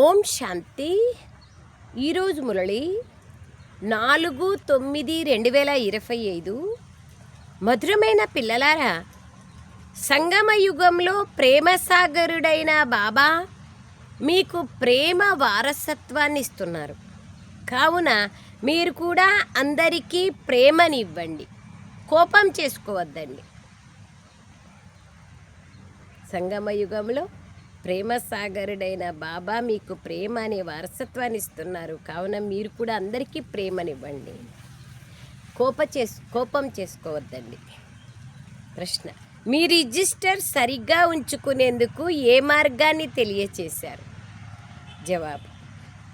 ఓం శాంతి. ఈరోజు మురళి నాలుగు తొమ్మిది రెండు వేల ఇరవై ఐదు. మధురమైన పిల్లలారా సంగమ యుగంలో ప్రేమ సాగరుడైన బాబా మీకు ప్రేమ వారసత్వాన్ని ఇస్తున్నారు. కావున మీరు కూడా అందరికీ ప్రేమనివ్వండి. కోపం చేసుకోవద్దండి. సంగమ యుగంలో ప్రేమసాగరుడైన బాబా మీకు ప్రేమ అనే వారసత్వాన్ని ఇస్తున్నారు. కావున మీరు కూడా అందరికీ ప్రేమనివ్వండి. కోప చేసు కోపం చేసుకోవద్దండి. ప్రశ్న. మీ రిజిస్టర్ సరిగ్గా ఉంచుకునేందుకు ఏ మార్గాన్ని తెలియచేశారు? జవాబు.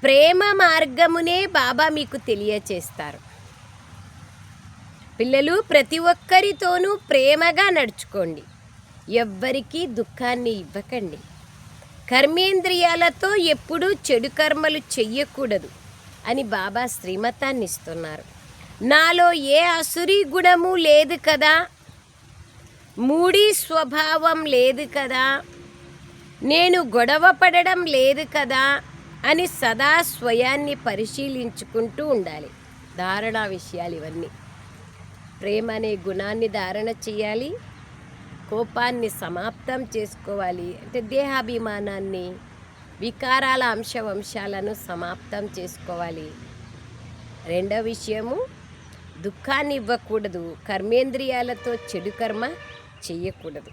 ప్రేమ మార్గమునే బాబా మీకు తెలియచేస్తారు. పిల్లలు ప్రతి ఒక్కరితోనూ ప్రేమగా నడుచుకోండి. ఎవ్వరికీ దుఃఖాన్ని ఇవ్వకండి. కర్మేంద్రియాలతో ఎప్పుడూ చెడు కర్మలు చెయ్యకూడదు అని బాబా శ్రీమతాన్ని ఇస్తున్నారు నాలో ఏ అసురీ గుణము లేదు కదా? మూడీ స్వభావం లేదు కదా? నేను గొడవ పడడం లేదు కదా? అని సదా స్వయాన్ని పరిశీలించుకుంటూ ఉండాలి. ధారణ విషయాలు ఇవన్నీ. ప్రేమ అనే గుణాన్ని ధారణ చేయాలి కోపాన్ని సమాప్తం చేసుకోవాలి. అంటే దేహాభిమానాన్ని వికారాల అంశవంశాలను సమాప్తం చేసుకోవాలి. రెండవ విషయము దుఃఖాన్ని ఇవ్వకూడదు. కర్మేంద్రియాలతో చెడు కర్మ చేయకూడదు.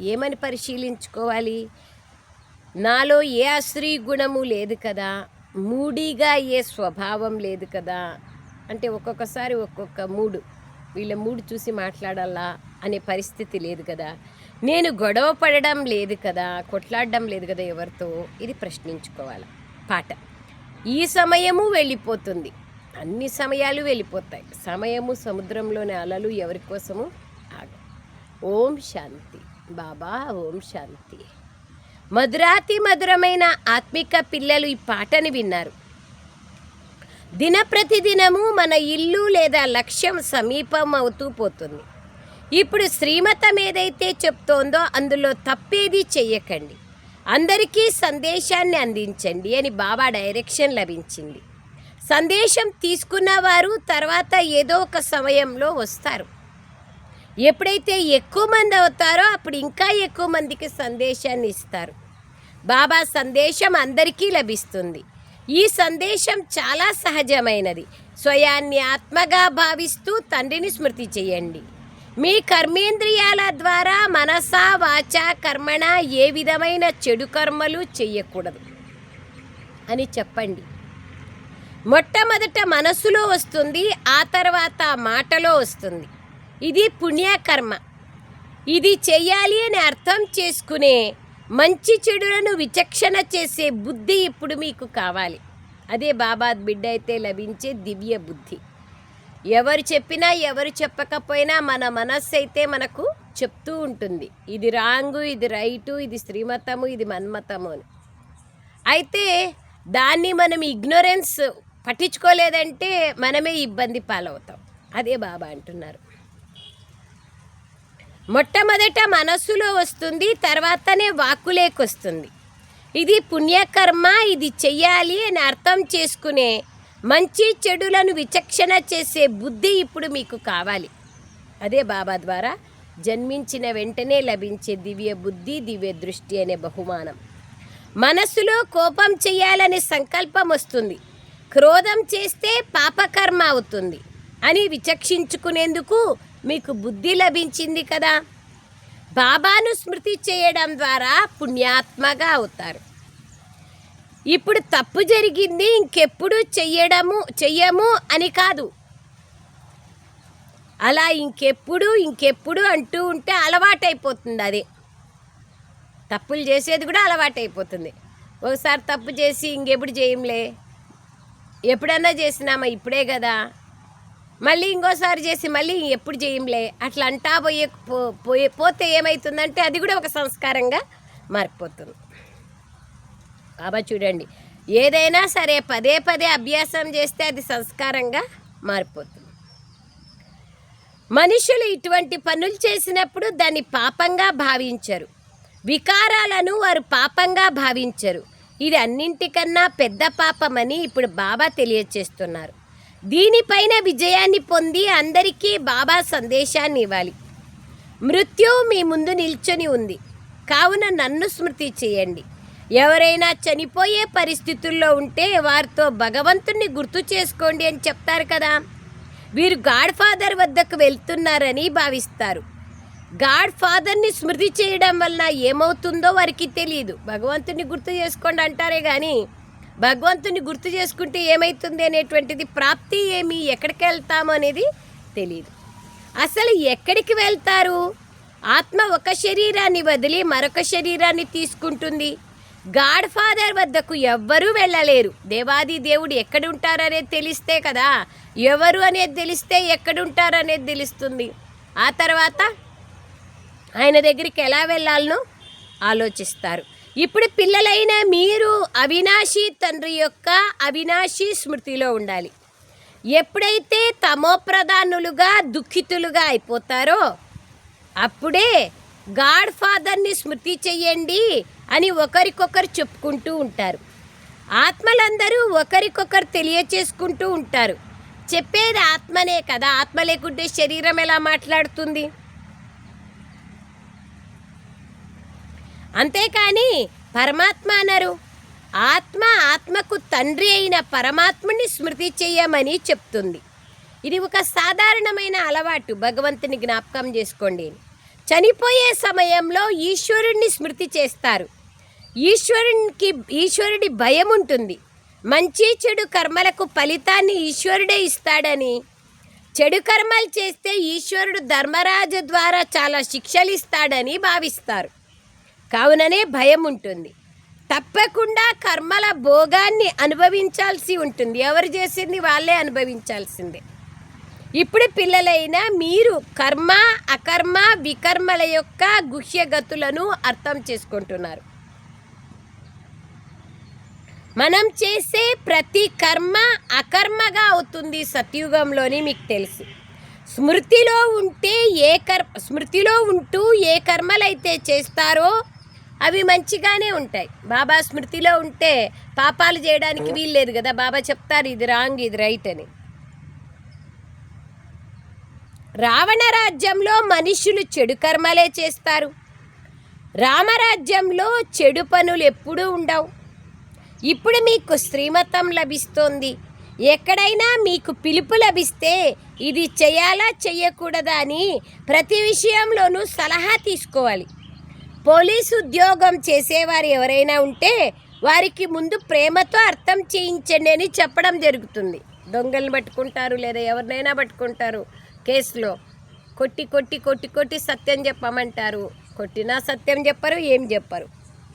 ఏమని పరిశీలించుకోవాలి? నాలో ఏ అశ్రీ గుణము లేదు కదా మూడీగా ఏ స్వభావం లేదు కదా. అంటే ఒక్కొక్కసారి ఒక్కొక్క మూడు. వీళ్ళ మూడు చూసి మాట్లాడాలా అనే పరిస్థితి లేదు కదా. నేను గొడవ పడడం లేదు కదా కొట్లాడడం లేదు కదా ఎవరితో? ఇది ప్రశ్నించుకోవాలి. పాట. ఈ సమయము వెళ్ళిపోతుంది. అన్ని సమయాలు వెళ్ళిపోతాయి. సమయము సముద్రంలోని అలలు ఎవరి కోసము? ఆగం. ఓం శాంతి. బాబా ఓం శాంతి. మధురాతి మధురమైన ఆత్మిక పిల్లలు ఈ పాటని విన్నారు. దినప్రతిదినము మన ఇల్లు లేదా లక్ష్యం సమీపం అవుతూ పోతుంది. ఇప్పుడు శ్రీమతం ఏదైతే చెప్తోందో అందులో తప్పేది చెయ్యకండి. అందరికీ సందేశాన్ని అందించండి అని బాబా డైరెక్షన్ లభించింది. సందేశం తీసుకున్న వారు తర్వాత ఏదో ఒక సమయంలో వస్తారు. ఎప్పుడైతే ఎక్కువ మంది అవుతారో అప్పుడు ఇంకా ఎక్కువ మందికి సందేశాన్ని ఇస్తారు. బాబా సందేశం అందరికీ లభిస్తుంది. ఈ సందేశం చాలా సహజమైనది. స్వయాన్ని ఆత్మగా భావిస్తూ తండ్రిని స్మృతి చేయండి. మీ కర్మేంద్రియాల ద్వారా మనస వాచ కర్మణ ఏ విధమైన చెడు కర్మలు చేయకూడదు అని చెప్పండి. మొట్టమొదట మనసులో వస్తుంది ఆ తర్వాత మాటలో వస్తుంది. ఇది పుణ్యకర్మ. ఇది చెయ్యాలి అని అర్థం చేసుకునే మంచి చెడులను విచక్షణ చేసే బుద్ధి ఇప్పుడు మీకు కావాలి. అదే బాబా బిడ్డ అయితే లభించే దివ్య బుద్ధి. ఎవరు చెప్పినా ఎవరు చెప్పకపోయినా మన మనస్సు అయితే మనకు చెప్తూ ఉంటుంది. ఇది రాంగు ఇది రైటు ఇది శ్రీమతము ఇది మన్మతము అని. అయితే దాన్ని మనం ఇగ్నోరెన్స్ పట్టించుకోలేదంటే మనమే ఇబ్బంది పాలవుతాం. అదే బాబా అంటున్నారు. మొట్టమొదట మనస్సులో వస్తుంది తర్వాతనే వాక్కులేకొస్తుంది. ఇది పుణ్యకర్మ ఇది చెయ్యాలి అని అర్థం చేసుకునే మంచి చెడులను విచక్షణ చేసే బుద్ధి ఇప్పుడు మీకు కావాలి. అదే బాబా ద్వారా జన్మించిన వెంటనే లభించే దివ్య బుద్ధి దివ్య దృష్టి అనే బహుమానం. మనస్సులో కోపం చేయాలనే సంకల్పం వస్తుంది. క్రోధం చేస్తే పాపకర్మ అవుతుంది అని విచక్షించుకునేందుకు మీకు బుద్ధి లభించింది కదా? బాబాను స్మృతి చేయడం ద్వారా పుణ్యాత్మగా అవుతారు. ఇప్పుడు తప్పు జరిగింది ఇంకెప్పుడు చెయ్యడము చెయ్యము అని కాదు. అలా ఇంకెప్పుడు ఇంకెప్పుడు అంటూ ఉంటే అలవాటైపోతుంది అది. తప్పులు చేసేది కూడా అలవాటైపోతుంది. ఒకసారి తప్పు చేసి ఇంకెప్పుడు చేయంలే ఎప్పుడన్నా చేసినామా? ఇప్పుడే కదా. మళ్ళీ ఇంకోసారి చేసి మళ్ళీ ఎప్పుడు చేయంలే. అట్లా అంటా పోయే పోయే పోతే ఏమవుతుందంటే అది కూడా ఒక సంస్కారంగా మారిపోతుంది. బాబా చూడండి. ఏదైనా సరే పదే పదే అభ్యాసం చేస్తే అది సంస్కారంగా మారిపోతుంది. మనుషులు ఇటువంటి పనులు చేసినప్పుడు దాన్ని పాపంగా భావించరు. వికారాలను వారు పాపంగా భావించరు. ఇది అన్నింటికన్నా పెద్ద పాపమని ఇప్పుడు బాబా తెలియచేస్తున్నారు. దీనిపైన విజయాన్ని పొంది అందరికీ బాబా సందేశాన్ని ఇవ్వాలి. మృత్యు మీ ముందు నిల్చొని ఉంది. కావున నన్ను స్మృతి చేయండి. ఎవరైనా చనిపోయే పరిస్థితుల్లో ఉంటే వారితో భగవంతుణ్ణి గుర్తు చేసుకోండి అని చెప్తారు కదా. వీరు గాడ్ ఫాదర్ వద్దకు వెళ్తున్నారని భావిస్తారు. గాడ్ ఫాదర్ని స్మృతి చేయడం వల్ల ఏమవుతుందో వారికి తెలియదు భగవంతుని గుర్తు చేసుకోండి అంటారే కానీ భగవంతుని గుర్తు చేసుకుంటే ఏమవుతుంది అనేటువంటిది ప్రాప్తి ఏమి ఎక్కడికి వెళ్తాము అనేది తెలియదు అసలు ఎక్కడికి వెళ్తారు? ఆత్మ ఒక శరీరాన్ని వదిలి మరొక శరీరాన్ని తీసుకుంటుంది. గాడ్ ఫాదర్ వద్దకు ఎవ్వరూ వెళ్ళలేరు. దేవాది దేవుడు ఎక్కడుంటారనేది తెలిస్తే కదా ఎవరు అనేది తెలిస్తే ఎక్కడుంటారనేది తెలుస్తుంది. ఆ తర్వాత ఆయన దగ్గరికి ఎలా వెళ్ళాలనో ఆలోచిస్తారు. ఇప్పుడు పిల్లలైన మీరు అవినాశి తండ్రి యొక్క అవినాశి స్మృతిలో ఉండాలి. ఎప్పుడైతే తమోప్రధానులుగా దుఃఖితులుగా అయిపోతారో అప్పుడే గాడ్ ఫాదర్ని స్మృతి చెయ్యండి అని ఒకరికొకరు చెప్పుకుంటూ ఉంటారు. ఆత్మలందరూ ఒకరికొకరు తెలియచేసుకుంటూ ఉంటారు. చెప్పేది ఆత్మనే కదా. ఆత్మ లేకుంటే శరీరం ఎలా మాట్లాడుతుంది? అంతేకాని పరమాత్మ అన్నారు. ఆత్మ ఆత్మకు తండ్రి అయిన పరమాత్ముని స్మృతి చెయ్యమని చెప్తుంది. ఇది ఒక సాధారణమైన అలవాటు భగవంతుని జ్ఞాపకం చేసుకోండి. చనిపోయే సమయంలో ఈశ్వరుణ్ణి స్మృతి చేస్తారు. ఈశ్వరునికి ఈశ్వరుడి భయం ఉంటుంది. మంచి చెడు కర్మలకు ఫలితాన్ని ఈశ్వరుడే ఇస్తాడని. చెడు కర్మలు చేస్తే ఈశ్వరుడు ధర్మరాజు ద్వారా చాలా శిక్షలు ఇస్తాడని భావిస్తారు. కావుననే భయం ఉంటుంది తప్పకుండా కర్మల భోగాన్ని అనుభవించాల్సి ఉంటుంది. ఎవరు చేసింది వాళ్ళే అనుభవించాల్సిందే. ఇప్పుడు పిల్లలైన మీరు కర్మ అకర్మ వికర్మల యొక్క గుహ్యగతులను అర్థం చేసుకుంటున్నారు. మనం చేసే ప్రతి కర్మ అకర్మగా అవుతుంది సత్యుగంలోని మీకు తెలుసు. స్మృతిలో ఉంటే ఏ కర్ స్మృతిలో ఉంటూ ఏ కర్మలైతే చేస్తారో అవి మంచిగానే ఉంటాయి. బాబా స్మృతిలో ఉంటే పాపాలు చేయడానికి వీల్లేదు కదా? బాబా చెప్తారు ఇది రాంగ్ ఇది రైట్ అని. రావణ రాజ్యంలో మనుషులు చెడు కర్మలే చేస్తారు. రామరాజ్యంలో చెడు పనులు ఎప్పుడూ ఉండవు. ఇప్పుడు మీకు శ్రీమతం లభిస్తోంది. ఎక్కడైనా మీకు పిలుపు లభిస్తే ఇది చేయాలా చెయ్యకూడదా అని ప్రతి విషయంలోనూ సలహా తీసుకోవాలి. పోలీసు ఉద్యోగం చేసేవారు ఎవరైనా ఉంటే వారికి ముందు ప్రేమతో అర్థం చేయించండి అని చెప్పడం జరుగుతుంది. దొంగల్ని పట్టుకుంటారు లేదా ఎవరినైనా పట్టుకుంటారు కేసులో. కొట్టి కొట్టి కొట్టి కొట్టి సత్యం చెప్పమంటారు. కొట్టినా సత్యం చెప్పరు ఏం చెప్పరు.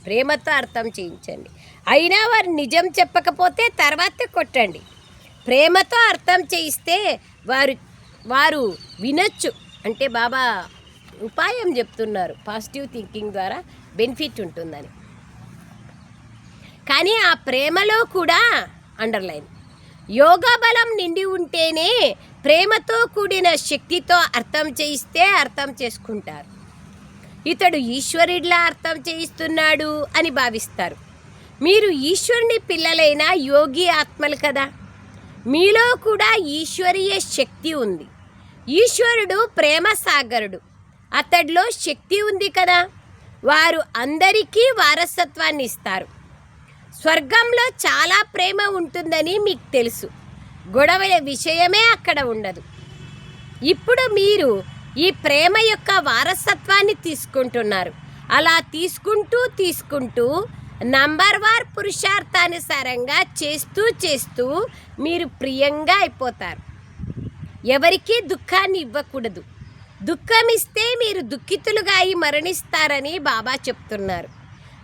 ప్రేమతో అర్థం చేయించండి. అయినా వారు నిజం చెప్పకపోతే తర్వాతే కొట్టండి. ప్రేమతో అర్థం చేయిస్తే వారు వారు వినొచ్చు. అంటే బాబా ఉపాయం చెప్తున్నారు పాజిటివ్ థింకింగ్ ద్వారా బెనిఫిట్ ఉంటుందని. కానీ ఆ ప్రేమలో కూడా అండర్లైన్ యోగా బలం నిండి ఉంటేనే ప్రేమతో కూడిన శక్తితో అర్థం చేయిస్తే అర్థం చేసుకుంటారు. ఇతడు ఈశ్వరుడిలా అర్థం చేయిస్తున్నాడు అని భావిస్తారు. మీరు ఈశ్వరుని పిల్లలైన యోగి ఆత్మలు కదా? మీలో కూడా ఈశ్వరీయ శక్తి ఉంది. ఈశ్వరుడు ప్రేమ సాగరుడు అతడిలో శక్తి ఉంది కదా. వారు అందరికీ వారసత్వాన్ని ఇస్తారు. స్వర్గంలో చాలా ప్రేమ ఉంటుందని మీకు తెలుసు. గొడవల విషయమే అక్కడ ఉండదు. ఇప్పుడు మీరు ఈ ప్రేమ యొక్క వారసత్వాన్ని తీసుకుంటున్నారు. అలా తీసుకుంటూ తీసుకుంటూ నంబర్ వార్ పురుషార్థానుసారంగా చేస్తూ చేస్తూ మీరు ప్రియంగా అయిపోతారు. ఎవరికీ దుఃఖాన్ని ఇవ్వకూడదు. దుఃఖం ఇస్తే మీరు దుఃఖితులుగా అయి మరణిస్తారని బాబా చెప్తున్నారు.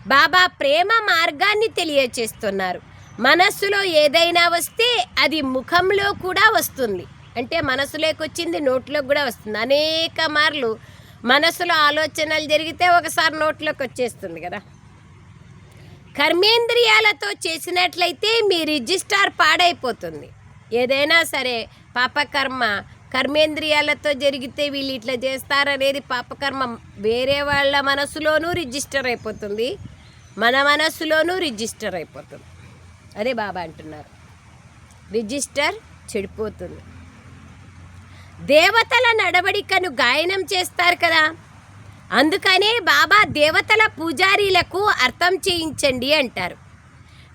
బాబా ప్రేమ మార్గాన్ని తెలియచేస్తున్నారు. మనస్సులో ఏదైనా వస్తే అది ముఖంలో కూడా వస్తుంది. అంటే మనసులోకి వచ్చింది నోట్లోకి కూడా వస్తుంది. అనేక మార్లు మనసులో ఆలోచనలు జరిగితే ఒకసారి నోట్లోకి వచ్చేస్తుంది కదా. కర్మేంద్రియాలతో చేసినట్లయితే మీ రిజిస్టార్ పాడైపోతుంది. ఏదైనా సరే పాపకర్మ కర్మేంద్రియాలతో జరిగితే వీళ్ళు ఇట్లా చేస్తారనేది పాపకర్మ. వేరే వాళ్ళ మనసులోనూ రిజిస్టర్ అయిపోతుంది. మన మనసులోనూ రిజిస్టర్ అయిపోతుంది. అదే బాబా అంటున్నారు. రిజిస్టర్ చెడిపోతుంది. దేవతల నడవడికను గాయనం చేస్తారు కదా. అందుకనే బాబా దేవతల పూజారీలకు అర్థం చేయించండి అంటారు.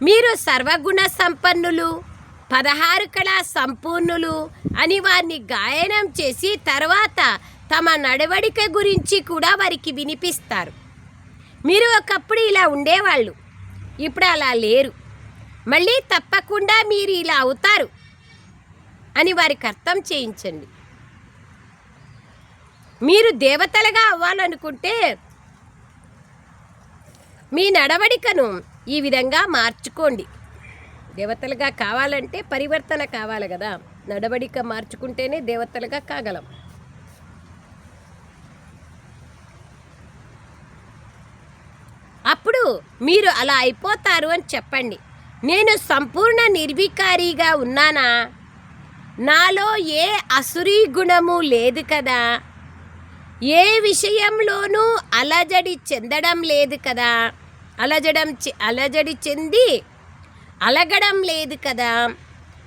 మీరు సర్వగుణ సంపన్నులు పదహారు కళా సంపూర్ణులు అని వారిని గాయనం చేసి తర్వాత తమ నడవడిక గురించి కూడా వారికి వినిపిస్తారు. మీరు ఒకప్పుడు ఇలా ఉండేవాళ్ళు. ఇప్పుడు అలా లేరు. మళ్ళీ తప్పకుండా మీరు ఇలా అవుతారు అని వారికి అర్థం చేయించండి. మీరు దేవతలుగా అవ్వాలనుకుంటే మీ నడవడికను ఈ విధంగా మార్చుకోండి. దేవతలుగా కావాలంటే పరివర్తన కావాలి కదా. నడవడిక మార్చుకుంటేనే దేవతలుగా కాగలం. అప్పుడు మీరు అలా అయిపోతారు అని చెప్పండి. నేను సంపూర్ణ నిర్వికారిగా ఉన్నానా? నాలో ఏ అసురీ గుణము లేదు కదా. ఏ విషయంలోనూ అలజడి చెందడం లేదు కదా. అలజడం చె- అలజడి చెంది అలగడం లేదు కదా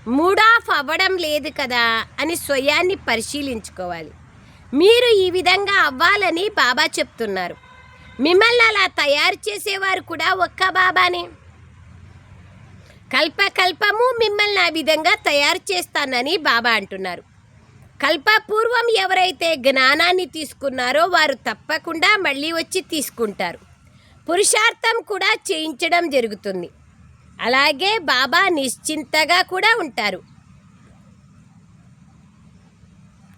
మూడ్ ఆఫ్ అవ్వడం లేదు కదా అని స్వయాన్ని పరిశీలించుకోవాలి. మీరు ఈ విధంగా అవ్వాలని బాబా చెప్తున్నారు. మిమ్మల్ని అలా తయారు చేసేవారు కూడా ఒక్క బాబానే. కల్పకల్పము మిమ్మల్ని ఆ విధంగా తయారు చేస్తానని బాబా అంటున్నారు. కల్పపూర్వం ఎవరైతే జ్ఞానాన్ని తీసుకున్నారో వారు తప్పకుండా మళ్ళీ వచ్చి తీసుకుంటారు. పురుషార్థం కూడా చేయించడం జరుగుతుంది. అలాగే బాబా నిశ్చింతగా కూడా ఉంటారు.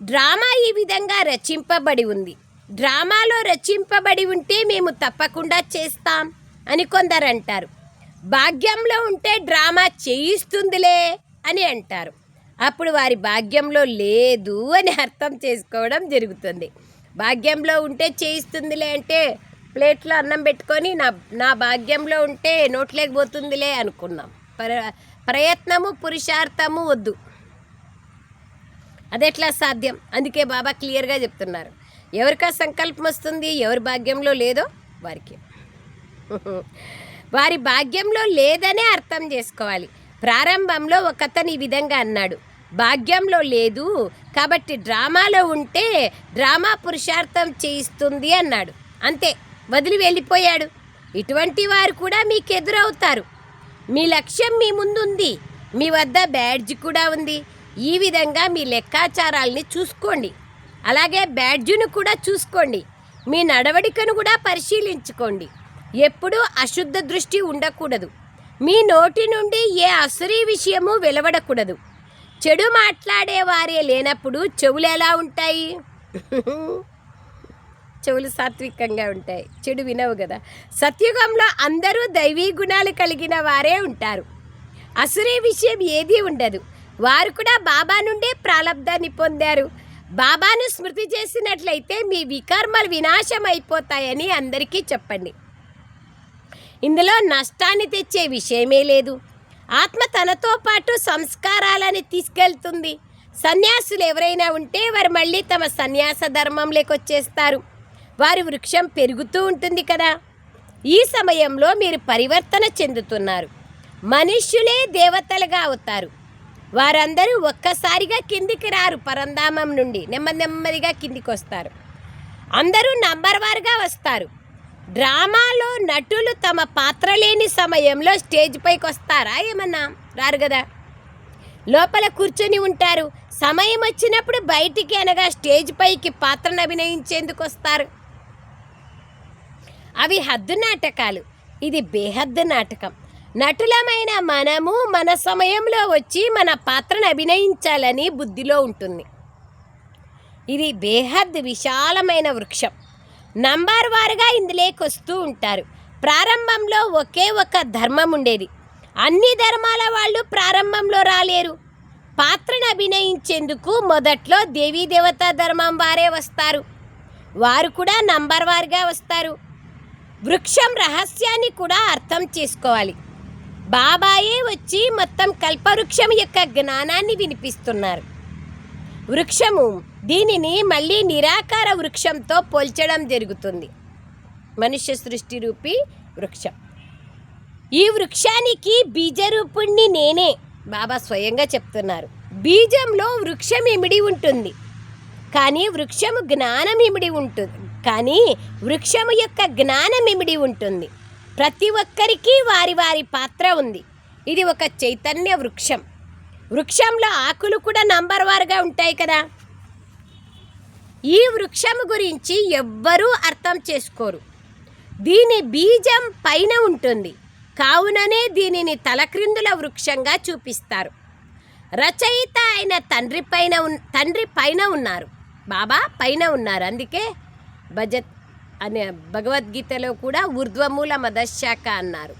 డ్రామా ఈ విధంగా రచింపబడి ఉంది. డ్రామాలో రచింపబడి ఉంటే మేము తప్పకుండా చేస్తాం అని కొందరు అంటారు. భాగ్యంలో ఉంటే డ్రామా చేయిస్తుందిలే అని అంటారు. అప్పుడు వారి భాగ్యంలో లేదు అని అర్థం చేసుకోవడం జరుగుతుంది. భాగ్యంలో ఉంటే చేయిస్తుందిలే అంటే ప్లేట్లో అన్నం పెట్టుకొని నా నా భాగ్యంలో ఉంటే నోట్లేకపోతుందిలే అనుకున్నాం. ప్ర ప్రయత్నము పురుషార్థము వద్దు. అదెట్లా సాధ్యం? అందుకే బాబా క్లియర్గా చెప్తున్నారు. ఎవరికా సంకల్పం వస్తుంది ఎవరి భాగ్యంలో లేదో వారికి. వారి భాగ్యంలో లేదనే అర్థం చేసుకోవాలి. ప్రారంభంలో ఒకతను ఈ విధంగా అన్నాడు. భాగ్యంలో లేదు కాబట్టి డ్రామాలో ఉంటే డ్రామా పురుషార్థం చేయిస్తుంది అన్నాడు. అంతే. వదిలి వెళ్ళిపోయాడు. ఇటువంటి వారు కూడా మీకు ఎదురవుతారు మీ లక్ష్యం మీ ముందుంది. మీ వద్ద బ్యాడ్జ్ కూడా ఉంది. ఈ విధంగా మీ లెక్కాచారాల్ని చూసుకోండి. అలాగే బ్యాడ్జును కూడా చూసుకోండి. మీ నడవడికను కూడా పరిశీలించుకోండి. ఎప్పుడూ అశుద్ధ దృష్టి ఉండకూడదు. మీ నోటి నుండి ఏ అసరీ విషయము వెలువడకూడదు. చెడు మాట్లాడే వారే లేనప్పుడు చెవులు ఎలా ఉంటాయి? చెవులు సాత్వికంగా ఉంటాయి. చెడు వినవు కదా. సత్యుగంలో అందరూ దైవీ గుణాలు కలిగిన వారే ఉంటారు. అసురే విషయం ఏదీ ఉండదు. వారు కూడా బాబా నుండే ప్రాలబ్ధాన్ని పొందారు. బాబాను స్మృతి చేసినట్లయితే మీ వికర్మలు వినాశం అయిపోతాయని అందరికీ చెప్పండి. ఇందులో నష్టాన్ని తెచ్చే విషయమే లేదు. ఆత్మ తనతో పాటు సంస్కారాలని తీసుకెళ్తుంది. సన్యాసులు ఎవరైనా ఉంటే వారు మళ్ళీ తమ సన్యాస ధర్మంలోకి వచ్చేస్తారు. వారి వృక్షం పెరుగుతూ ఉంటుంది కదా. ఈ సమయంలో మీరు పరివర్తన చెందుతున్నారు. మనుష్యులే దేవతలుగా అవుతారు. వారందరూ ఒక్కసారిగా కిందికి రారు పరంధామం నుండి. నెమ్మది నెమ్మదిగా కిందికి వస్తారు అందరూ నంబర్ వారుగా వస్తారు. డ్రామాలో నటులు తమ పాత్ర లేని సమయంలో స్టేజ్ పైకి వస్తారా ఏమన్నా? రారు కదా. లోపల కూర్చొని ఉంటారు. సమయం వచ్చినప్పుడు బయటికి అనగా స్టేజ్ పైకి పాత్రను అభినయించేందుకు వస్తారు అవి హద్దు నాటకాలు. ఇది బేహద్దు నాటకం. నటులమైన మనము మన సమయంలో వచ్చి మన పాత్రను అభినయించాలని బుద్ధిలో ఉంటుంది. ఇది బేహద్ విశాలమైన వృక్షం. నంబర్ వారుగా ఇందులోకి వస్తూ ఉంటారు. ప్రారంభంలో ఒకే ఒక ధర్మం ఉండేది. అన్ని ధర్మాల వాళ్ళు ప్రారంభంలో రాలేరు. పాత్రను అభినయించేందుకు మొదట్లో దేవీ దేవతా ధర్మం వారే వస్తారు. వారు కూడా నంబర్ వారుగా వస్తారు. వృక్షం రహస్యాన్ని కూడా అర్థం చేసుకోవాలి. బాబాయే వచ్చి మొత్తం కల్పవృక్షం యొక్క జ్ఞానాన్ని వినిపిస్తున్నారు. వృక్షము దీనిని మళ్ళీ నిరాకార వృక్షంతో పోల్చడం జరుగుతుంది. మనుష్య సృష్టి రూపి వృక్షం. ఈ వృక్షానికి బీజరూపుణ్ణి నేనే బాబా స్వయంగా చెప్తున్నారు. బీజంలో వృక్షం ఇమిడి ఉంటుంది. కానీ వృక్షము జ్ఞానం ఇమిడి ఉంటుంది కానీ వృక్షము యొక్క జ్ఞానమిమిడి ఉంటుంది? ప్రతి ఒక్కరికి వారి వారి పాత్ర ఉంది. ఇది ఒక చైతన్య వృక్షం. వృక్షంలో ఆకులు కూడా నంబర్ వారుగా ఉంటాయి కదా? ఈ వృక్షం గురించి ఎవ్వరూ అర్థం చేసుకోరు. దీని బీజం పైన ఉంటుంది. కావుననే దీనిని తలక్రిందుల వృక్షంగా చూపిస్తారు. రచయిత అయిన తండ్రి పైన ఉన్- తండ్రి పైన ఉన్నారు. బాబా పైన ఉన్నారు. అందుకే భజత్ అనే భగవద్గీతలో కూడా ఊర్ధ్వమూల మదశాఖ అన్నారు.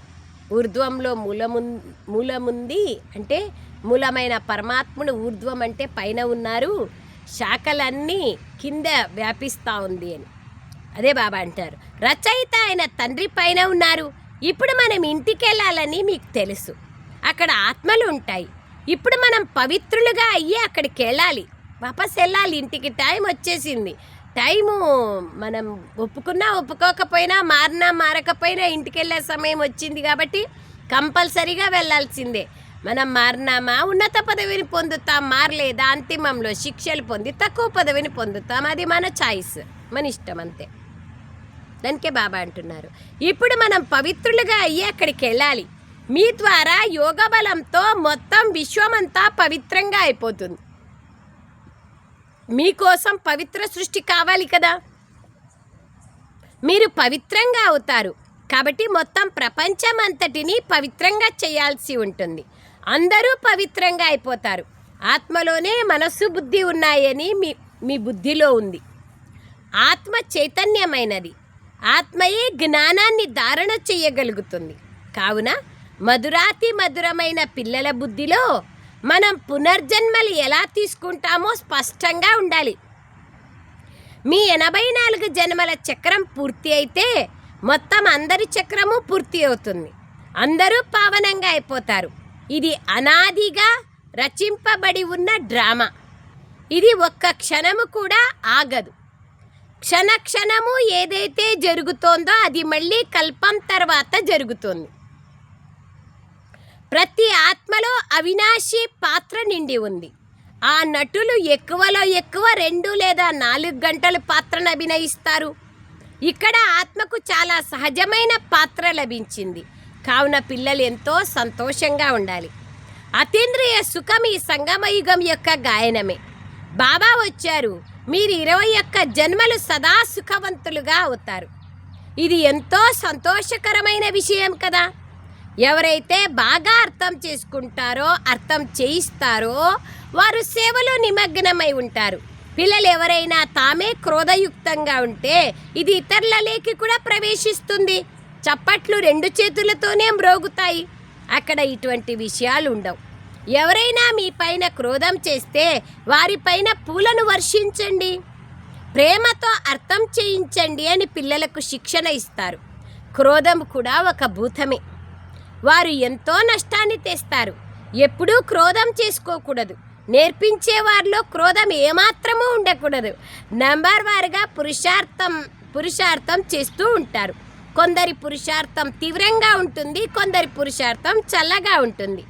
ఊర్ధ్వంలో మూలము మూలముంది అంటే మూలమైన పరమాత్ముడు ఊర్ధ్వం అంటే పైన ఉన్నారు. శాఖలన్నీ కింద వ్యాపిస్తూ ఉంది అని. అదే బాబా అంటారు. రచయిత ఆయన తండ్రి పైన ఉన్నారు. ఇప్పుడు మనం ఇంటికి వెళ్ళాలని మీకు తెలుసు. అక్కడ ఆత్మలు ఉంటాయి. ఇప్పుడు మనం పవిత్రులుగా అయ్యి అక్కడికి వెళ్ళాలి వాపస్ వెళ్ళాలి. ఇంటికి టైం వచ్చేసింది. టైము మనం ఒప్పుకున్నా ఒప్పుకోకపోయినా మారినా మారకపోయినా ఇంటికి వెళ్ళే సమయం వచ్చింది కాబట్టి కంపల్సరీగా వెళ్ళాల్సిందే. మనం మారినామా? ఉన్నత పదవిని పొందుతాం మారలేదా? అంతిమంలో శిక్షలు పొంది తక్కువ పదవిని పొందుతాం. అది మన చాయిస్ మన ఇష్టం అంతే. దానికే బాబా అంటున్నారు. ఇప్పుడు మనం పవిత్రులుగా అయ్యి అక్కడికి వెళ్ళాలి. మీ ద్వారా యోగ బలంతో మొత్తం విశ్వమంతా పవిత్రంగా అయిపోతుంది. మీకోసం పవిత్ర సృష్టి కావాలి కదా? మీరు పవిత్రంగా అవుతారు. కాబట్టి మొత్తం ప్రపంచం అంతటిని పవిత్రంగా చేయాల్సి ఉంటుంది. అందరూ పవిత్రంగా అయిపోతారు. ఆత్మలోనే మనస్సు బుద్ధి ఉన్నాయని మీ మీ బుద్ధిలో ఉంది. ఆత్మ చైతన్యమైనది. ఆత్మయే జ్ఞానాన్ని ధారణ చేయగలుగుతుంది. కావున మధురాతి మధురమైన పిల్లల బుద్ధిలో మనం పునర్జన్మలు ఎలా తీసుకుంటామో స్పష్టంగా ఉండాలి. మీ ఎనభై నాలుగు జన్మల చక్రం పూర్తి అయితే మొత్తం అందరి చక్రము పూర్తి అవుతుంది. అందరూ పావనంగా అయిపోతారు. ఇది అనాదిగా రచింపబడి ఉన్న డ్రామా. ఇది ఒక్క క్షణము కూడా ఆగదు. క్షణ క్షణము ఏదైతే జరుగుతోందో అది మళ్ళీ కల్పం తర్వాత జరుగుతుంది. ప్రతి ఆత్మలో అవినాశి పాత్ర నిండి ఉంది. ఆ నటులు ఎక్కువలో ఎక్కువ రెండు లేదా నాలుగు గంటలు పాత్రను అభినయిస్తారు. ఇక్కడ ఆత్మకు చాలా సహజమైన పాత్ర లభించింది. కావున పిల్లలు ఎంతో సంతోషంగా ఉండాలి. అతీంద్రియ సుఖం ఈ సంగమయుగం యొక్క గాయనమే. బాబా వచ్చారు. మీరు ఇరవై ఒక్క జన్మలు సదా సుఖవంతులుగా అవుతారు. ఇది ఎంతో సంతోషకరమైన విషయం కదా. ఎవరైతే బాగా అర్థం చేసుకుంటారో అర్థం చేయిస్తారో వారు సేవలో నిమగ్నమై ఉంటారు. పిల్లలు ఎవరైనా తామే క్రోధయుక్తంగా ఉంటే ఇది ఇతరులలోకి కూడా ప్రవేశిస్తుంది. చప్పట్లు రెండు చేతులతోనే మ్రోగుతాయి. అక్కడ ఇటువంటి విషయాలు ఉండవు. ఎవరైనా మీ పైన క్రోధం చేస్తే వారిపైన పూలను వర్షించండి. ప్రేమతో అర్థం చేయించండి అని పిల్లలకు శిక్షణ ఇస్తారు. క్రోధం కూడా ఒక భూతమే. వారు ఎంతో నష్టాన్ని తెస్తారు. ఎప్పుడూ క్రోధం చేసుకోకూడదు. నేర్పించే వారిలో క్రోధం ఏమాత్రమూ ఉండకూడదు. నెంబర్ వారుగా పురుషార్థం పురుషార్థం చేస్తూ ఉంటారు. కొందరి పురుషార్థం తీవ్రంగా ఉంటుంది కొందరి పురుషార్థం చల్లగా ఉంటుంది.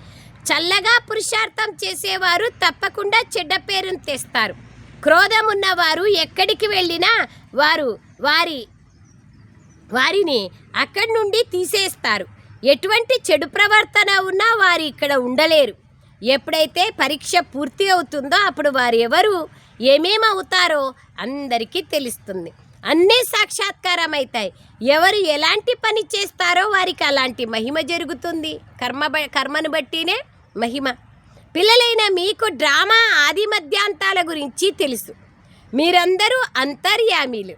చల్లగా పురుషార్థం చేసేవారు తప్పకుండా చెడ్డ పేరును తెస్తారు. క్రోధం ఉన్నవారు ఎక్కడికి వెళ్ళినా వారు వారి వారిని అక్కడి నుండి తీసేస్తారు. ఎటువంటి చెడు ప్రవర్తన ఉన్నా వారు ఇక్కడ ఉండలేరు. ఎప్పుడైతే పరీక్ష పూర్తి అవుతుందో అప్పుడు వారు ఎవరు ఏమేమి అవుతారో అందరికీ తెలుస్తుంది. అన్నీ సాక్షాత్కారం అవుతాయి. ఎవరు ఎలాంటి పని చేస్తారో వారికి అలాంటి మహిమ జరుగుతుంది. కర్మ బ- కర్మను బట్టినే మహిమ. పిల్లలైన మీకు డ్రామా ఆది మధ్యాంతాల గురించి తెలుసు. మీరందరూ అంతర్యామీలు.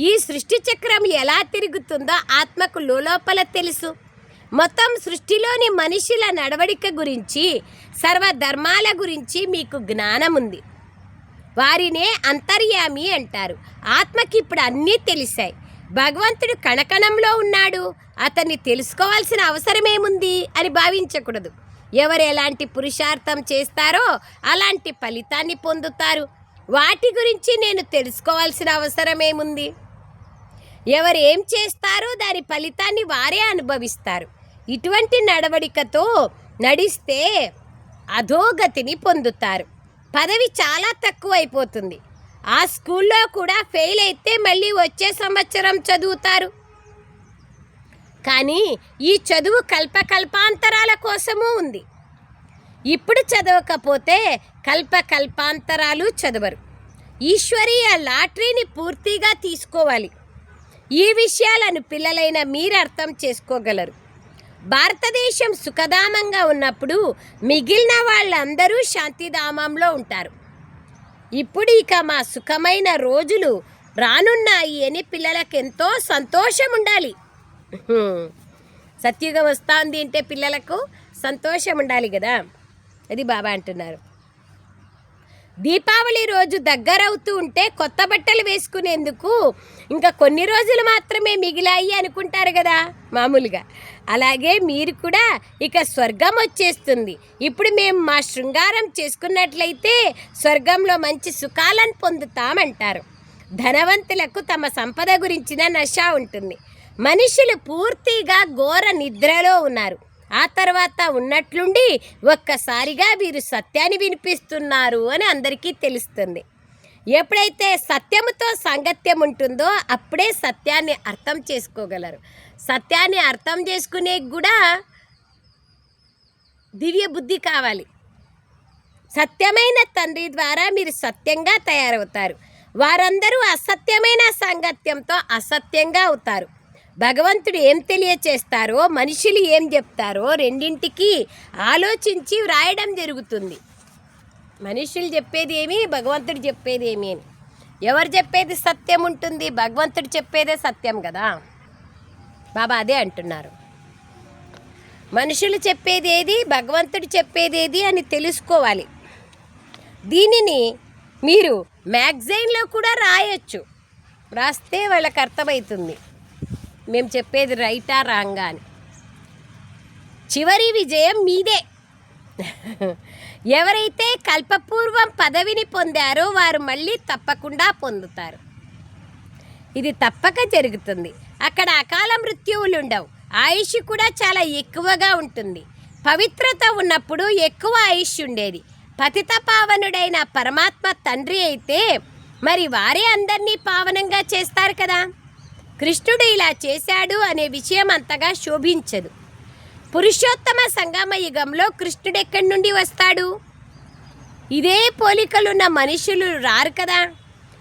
ఈ సృష్టి చక్రం ఎలా తిరుగుతుందో ఆత్మకు లోపల తెలుసు. మొత్తం సృష్టిలోని మనుషుల నడవడిక గురించి సర్వధర్మాల గురించి మీకు జ్ఞానం ఉంది వారినే అంతర్యామి అంటారు. ఆత్మకి ఇప్పుడు అన్నీ తెలిసాయి. భగవంతుడు కణకణంలో ఉన్నాడు. అతన్ని తెలుసుకోవాల్సిన అవసరమేముంది అని భావించకూడదు. ఎవరు ఎలాంటి పురుషార్థం చేస్తారో అలాంటి ఫలితాన్ని పొందుతారు. వాటి గురించి నేను తెలుసుకోవాల్సిన అవసరమేముంది? ఎవరు ఏం చేస్తారో దాని ఫలితాన్ని వారే అనుభవిస్తారు. ఇటువంటి నడవడికతో నడిస్తే అధోగతిని పొందుతారు. పదవి చాలా తక్కువైపోతుంది. ఆ స్కూల్లో కూడా ఫెయిల్ అయితే మళ్ళీ వచ్చే సంవత్సరం చదువుతారు. కానీ ఈ చదువు కల్పకల్పాంతరాల కోసము ఉంది. ఇప్పుడు చదవకపోతే కల్పకల్పాంతరాలు చదవరు. ఈశ్వరీయ లాటరీని పూర్తిగా తీసుకోవాలి. ఈ విషయాలను పిల్లలైన మీరు అర్థం చేసుకోగలరు. భారతదేశం సుఖధామంగా ఉన్నప్పుడు మిగిలిన వాళ్ళందరూ శాంతిధామంలో ఉంటారు. ఇప్పుడు ఇక మా సుఖమైన రోజులు రానున్నాయి అని పిల్లలకు ఎంతో సంతోషం ఉండాలి. సత్యుగం వస్తుంది అంటే పిల్లలకు సంతోషం ఉండాలి కదా? అది బాబా అంటున్నారు. దీపావళి రోజు దగ్గరవుతూ ఉంటే కొత్త బట్టలు వేసుకునేందుకు ఇంకా కొన్ని రోజులు మాత్రమే మిగిలాయి అనుకుంటారు కదా మామూలుగా. అలాగే మీరు కూడా ఇక స్వర్గం వచ్చేస్తుంది. ఇప్పుడు మేము మా శృంగారం చేసుకున్నట్లయితే స్వర్గంలో మంచి సుఖాలను పొందుతామంటారు. ధనవంతులకు తమ సంపద గురించిన నష ఉంటుంది. మనుషులు పూర్తిగా ఘోర నిద్రలో ఉన్నారు. ఆ తర్వాత ఉన్నట్లుండి ఒక్కసారిగా వీరు సత్యాన్ని వినిపిస్తున్నారు అని అందరికీ తెలుస్తుంది. ఎప్పుడైతే సత్యముతో సాంగత్యం ఉంటుందో అప్పుడే సత్యాన్ని అర్థం చేసుకోగలరు. సత్యాన్ని అర్థం చేసుకునే కూడా దివ్య బుద్ధి కావాలి. సత్యమైన తండ్రి ద్వారా మీరు సత్యంగా తయారవుతారు. వారందరూ అసత్యమైన సాంగత్యంతో అసత్యంగా అవుతారు. భగవంతుడు ఏం తెలియచేస్తారో మనుషులు ఏం చెప్తారో రెండింటికి ఆలోచించి వ్రాయడం జరుగుతుంది. మనుషులు చెప్పేది ఏమి భగవంతుడు చెప్పేది ఏమి అని. ఎవరు చెప్పేది సత్యం ఉంటుంది భగవంతుడు చెప్పేదే సత్యం కదా. బాబా అదే అంటున్నారు. మనుషులు చెప్పేది ఏది భగవంతుడు చెప్పేది ఏది అని తెలుసుకోవాలి. దీనిని మీరు మ్యాగజైన్లో కూడా రాయొచ్చు. రాస్తే వాళ్ళకి అర్థమవుతుంది. మేము చెప్పేది రైటా రాంగా అని. చివరి విజయం మీదే. ఎవరైతే కల్పపూర్వం పదవిని పొందారో వారు మళ్ళీ తప్పకుండా పొందుతారు. ఇది తప్పక జరుగుతుంది. అక్కడ అకాల మృత్యువులు ఉండవు. ఆయుష్ కూడా చాలా ఎక్కువగా ఉంటుంది. పవిత్రత ఉన్నప్పుడు ఎక్కువ ఆయుష్ ఉండేది. పతిత పావనుడైన పరమాత్మ తండ్రి అయితే మరి వారే అందరినీ పావనంగా చేస్తారు కదా? కృష్ణుడు ఇలా చేశాడు అనే విషయం అంతగా శోభించదు. పురుషోత్తమ సంగమ యుగంలో కృష్ణుడు ఎక్కడి నుండి వస్తాడు? ఇదే పోలికలున్న మనుషులు రారు కదా.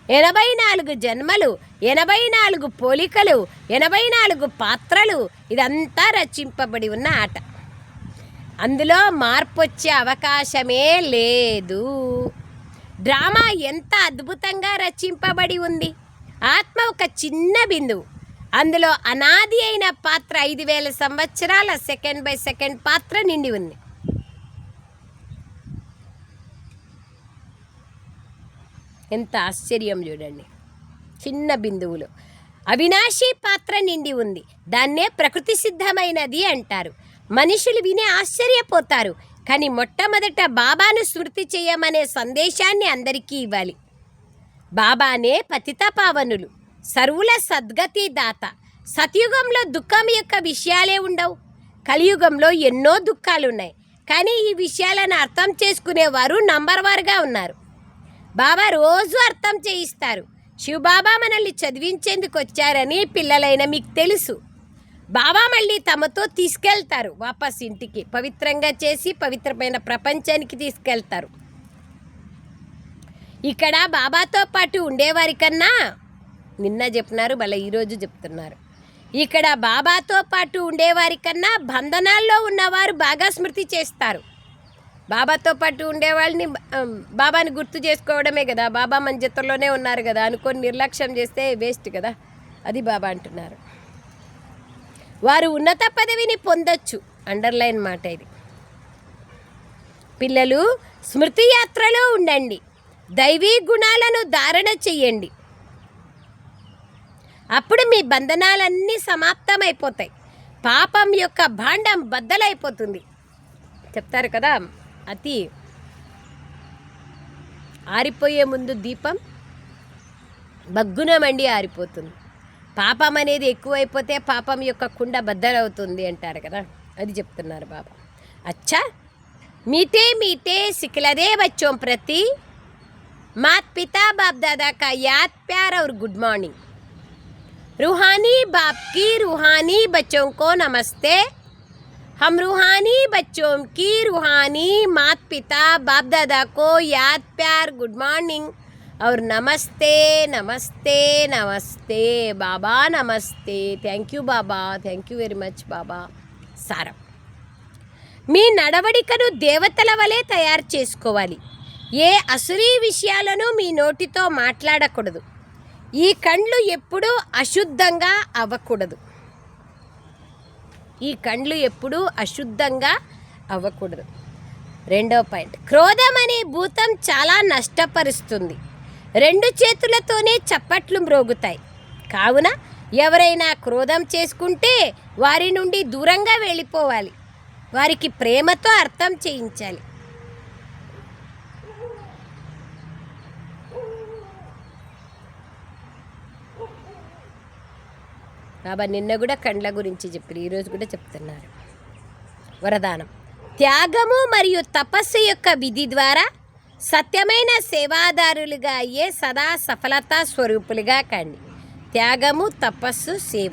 ఎనభై నాలుగు జన్మలు ఎనభై నాలుగు పోలికలు ఎనభై నాలుగు పాత్రలు ఇదంతా రచింపబడి ఉన్న ఆట. అందులో మార్పు వచ్చే అవకాశమే లేదు. డ్రామా ఎంత అద్భుతంగా రచింపబడి ఉంది? ఆత్మ ఒక చిన్న బిందువు. అందులో అనాది అయిన పాత్ర ఐదు వేల సంవత్సరాల సెకండ్ బై సెకండ్ పాత్ర నిండి ఉంది. ఎంత ఆశ్చర్యం చూడండి. చిన్న బిందువులు. అవినాశి పాత్ర నిండి ఉంది. దాన్నే ప్రకృతి సిద్ధమైనది అంటారు. మనుషులు విని ఆశ్చర్యపోతారు. కానీ మొట్టమొదట బాబాను స్మృతి చేయమనే సందేశాన్ని అందరికీ ఇవ్వాలి. బాబానే పతిత పావనులు సర్వుల సద్గతి దాత సతయుగంలో దుఃఖం యొక్క విషయాలే ఉండవు. కలియుగంలో ఎన్నో దుఃఖాలు ఉన్నాయి కానీ ఈ విషయాలను అర్థం చేసుకునేవారు నంబర్ వారుగా ఉన్నారు. బాబా రోజు అర్థం చేయిస్తారు. శివబాబా మనల్ని చదివించేందుకు వచ్చారని పిల్లలైన మీకు తెలుసు. బాబా మళ్ళీ తమతో తీసుకెళ్తారు. వాపస్ ఇంటికి. పవిత్రంగా చేసి పవిత్రమైన ప్రపంచానికి తీసుకెళ్తారు. ఇక్కడ బాబాతో పాటు ఉండేవారి కన్నా నిన్న చెప్పినారు భలే ఈరోజు చెప్తున్నారు. ఇక్కడ బాబాతో పాటు ఉండేవారి కన్నా బంధనాల్లో ఉన్నవారు బాగా స్మృతి చేస్తారు. బాబాతో పాటు ఉండేవాళ్ళని బాబాని గుర్తు చేసుకోవడమే కదా బాబా మన జతలోనే ఉన్నారు కదా అనుకొని నిర్లక్ష్యం చేస్తే వేస్ట్ కదా అది బాబా అంటున్నారు. వారు ఉన్నత పదవిని పొందొచ్చు అండర్లైన్ మాట ఇది. పిల్లలు స్మృతి యాత్రలో ఉండండి. దైవీ గుణాలను ధారణ చెయ్యండి అప్పుడు మీ బంధనాలన్నీ సమాప్తమైపోతాయి. పాపం యొక్క భాండం బద్దలైపోతుంది. చెప్తారు కదా అతి ఆరిపోయే ముందు దీపం బగ్గున మండి ఆరిపోతుంది. పాపం అనేది ఎక్కువైపోతే పాపం యొక్క కుండ బద్దలవుతుంది అంటారు కదా అది చెప్తున్నారు బాబా. అచ్చా మీతే మీతే సిఖిలదే వచ్చాం ప్రతి मात पिता बाप दादा का याद प्यार और गुड मॉर्निंग रूहानी बाप की रूहानी बच्चों को नमस्ते हम रूहानी बच्चों की रूहानी मात पिता बाप दादा को याद प्यार गुड मॉर्निंग और नमस्ते नमस्ते नमस्ते बाबा नमस्ते thank you Baba thank you very much बाबा सारम మీ నడవడికను దేవతల వలె తయారు చేసుకోవాలి ఏ అసురీ విషయాలను మీ నోటితో మాట్లాడకూడదు. ఈ కండ్లు ఎప్పుడూ అశుద్ధంగా అవ్వకూడదు ఈ కండ్లు ఎప్పుడూ అశుద్ధంగా అవ్వకూడదు రెండో పాయింట్. క్రోధం అనే భూతం చాలా నష్టపరుస్తుంది. రెండు చేతులతోనే చప్పట్లు మ్రోగుతాయి. కావున ఎవరైనా క్రోధం చేసుకుంటే వారి నుండి దూరంగా వెళ్ళిపోవాలి. వారికి ప్రేమతో అర్థం చేయించాలి. బాబా నిన్న కూడా కండ్ల గురించి చెప్పారు ఈరోజు కూడా చెప్తున్నారు. వరదానం. త్యాగము మరియు తపస్సు యొక్క విధి ద్వారా సత్యమైన సేవాదారులుగా అయ్యే సదా సఫలతా స్వరూపులుగా కండి. త్యాగము తపస్సు సేవ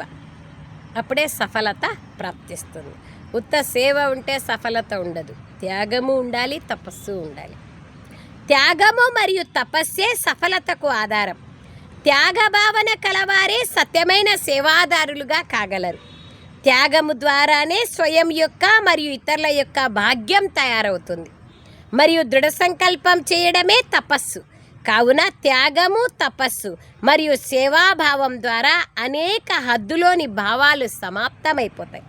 అప్పుడే సఫలత ప్రాప్తిస్తుంది. ఉత్త సేవ ఉంటే సఫలత ఉండదు. త్యాగము ఉండాలి తపస్సు ఉండాలి. త్యాగము మరియు తపస్సే సఫలతకు ఆధారం. త్యాగభావన కలవారే సత్యమైన సేవాదారులుగా కాగలరు. త్యాగము ద్వారానే స్వయం యొక్క మరియు ఇతరుల యొక్క భాగ్యం తయారవుతుంది. మరియు దృఢ సంకల్పం చేయడమే తపస్సు. కావున త్యాగము తపస్సు మరియు సేవాభావం ద్వారా అనేక హద్దులోని భావాలు సమాప్తమైపోతాయి.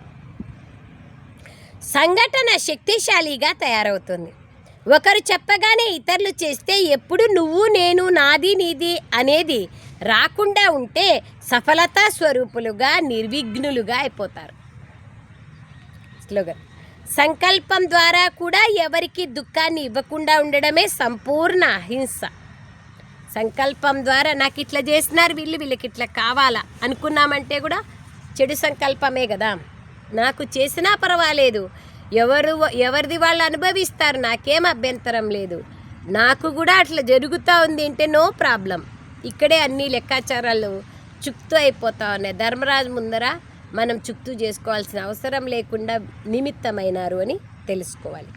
సంఘటన శక్తిశాలిగా తయారవుతుంది. ఒకరు చెప్పగానే ఇతరులు చేస్తే ఎప్పుడు నువ్వు నేను నాది నీది అనేది రాకుండా ఉంటే సఫలతా స్వరూపులుగా నిర్విఘ్నులుగా అయిపోతారు. స్లోగన్. సంకల్పం ద్వారా కూడా ఎవరికి దుఃఖాన్ని ఇవ్వకుండా ఉండడమే సంపూర్ణ అహింస. సంకల్పం ద్వారా నాకు ఇట్లా చేసినారు వీళ్ళు వీళ్ళకి ఇట్లా కావాలా అనుకున్నామంటే కూడా చెడు సంకల్పమే కదా. నాకు చేసినా పర్వాలేదు. ఎవరు ఎవరిది వాళ్ళు అనుభవిస్తారు నాకేం అభ్యంతరం లేదు. నాకు కూడా అట్లా జరుగుతూ ఉంది అంటే నో ప్రాబ్లం. ఇక్కడే అన్ని లెక్కాచారాలు చుక్తు అయిపోతా ఉన్నాయి. ధర్మరాజు ముందర మనం చుక్తు చేసుకోవాల్సిన అవసరం లేకుండా నిమిత్తమైనారు అని తెలుసుకోవాలి.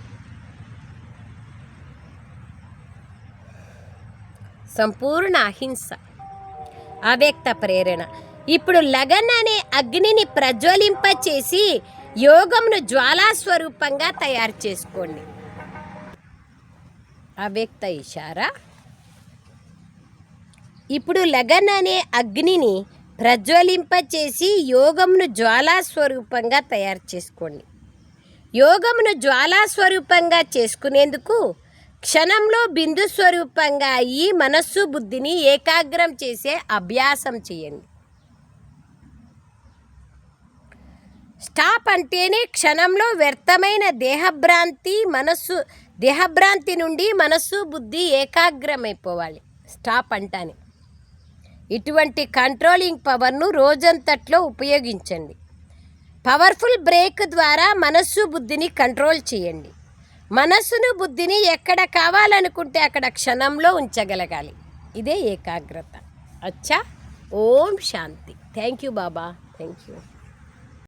సంపూర్ణ అహింస అవ్యక్త ప్రేరణ. ఇప్పుడు లగన్ అనే అగ్నిని ప్రజ్వలింపచేసి యోగంను జ్వాలాస్వరూపంగా తయారు చేసుకోండి. అవ్యక్త ఇషారా. ఇప్పుడు లగన్ అనే అగ్నిని ప్రజ్వలింపచేసి యోగంను జ్వాలాస్వరూపంగా తయారు చేసుకోండి. యోగమును జ్వాలాస్వరూపంగా చేసుకునేందుకు క్షణంలో బిందు స్వరూపంగా అయ్యి మనస్సు బుద్ధిని ఏకాగ్రం చేసే అభ్యాసం చేయండి. స్టాప్ అంటేనే క్షణంలో వ్యర్థమైన దేహభ్రాంతి మనస్సు దేహభ్రాంతి నుండి మనస్సు బుద్ధి ఏకాగ్రమైపోవాలి. స్టాప్ అంటానే. ఇటువంటి కంట్రోలింగ్ పవర్ను రోజంతట్లో ఉపయోగించండి. పవర్ఫుల్ బ్రేక్ ద్వారా మనస్సు బుద్ధిని కంట్రోల్ చేయండి. మనస్సును బుద్ధిని ఎక్కడ కావాలనుకుంటే అక్కడ క్షణంలో ఉంచగలగాలి. ఇదే ఏకాగ్రత. అచ్చా. ఓం శాంతి. Thank you Baba. Thank you.